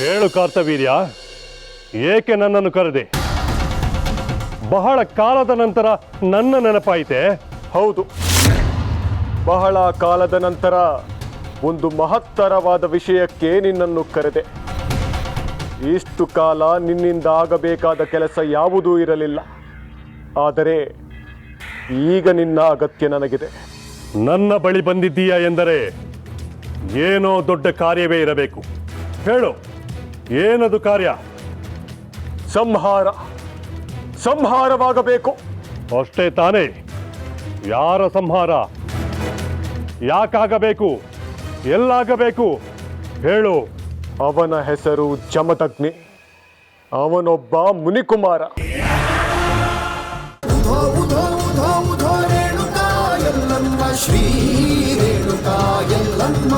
ಹೇಳು ಕಾರ್ತವೀರ್ಯ ಏಕೆ ನನ್ನನ್ನು ಕರೆದೆ? ಬಹಳ ಕಾಲದ ನಂತರ ನನ್ನ ನೆನಪಾಯಿತೆ? ಹೌದು. ಬಹಳ ಕಾಲದ ನಂತರ ಒಂದು ಮಹತ್ತರವಾದ ವಿಷಯಕ್ಕೆ ನಿನ್ನನ್ನು ಕರೆದೆ. ಇಷ್ಟು ಕಾಲ ನಿನ್ನಿಂದ ಆಗಬೇಕಾದ ಕೆಲಸ ಯಾವುದೂ ಇರಲಿಲ್ಲ. ಆದರೆ ಈಗ ನಿನ್ನ ಅಗತ್ಯ ನನಗಿದೆ. ನನ್ನ ಬಳಿ ಬಂದಿದ್ದೀಯಾ ಎಂದರೆ ಏನೋ ದೊಡ್ಡ ಕಾರ್ಯವೇ ಇರಬೇಕು. ಹೇಳು. ಏನದು ಕಾರ್ಯ ಸಂಹಾರ ಸಂಹಾರವಾಗಬೇಕು ಅಷ್ಟೇ ತಾನೇ ಯಾರ ಸಂಹಾರ ಯಾಕಾಗಬೇಕು ಎಲ್ಲಾಗಬೇಕು ಹೇಳು ಅವನ ಹೆಸರು ಜಮದಗ್ನಿ ಅವನೊಬ್ಬ ಮುನಿಕುಮಾರ ಶ್ರೀ ರೇಣುಕಾ ಎಲ್ಲಮ್ಮ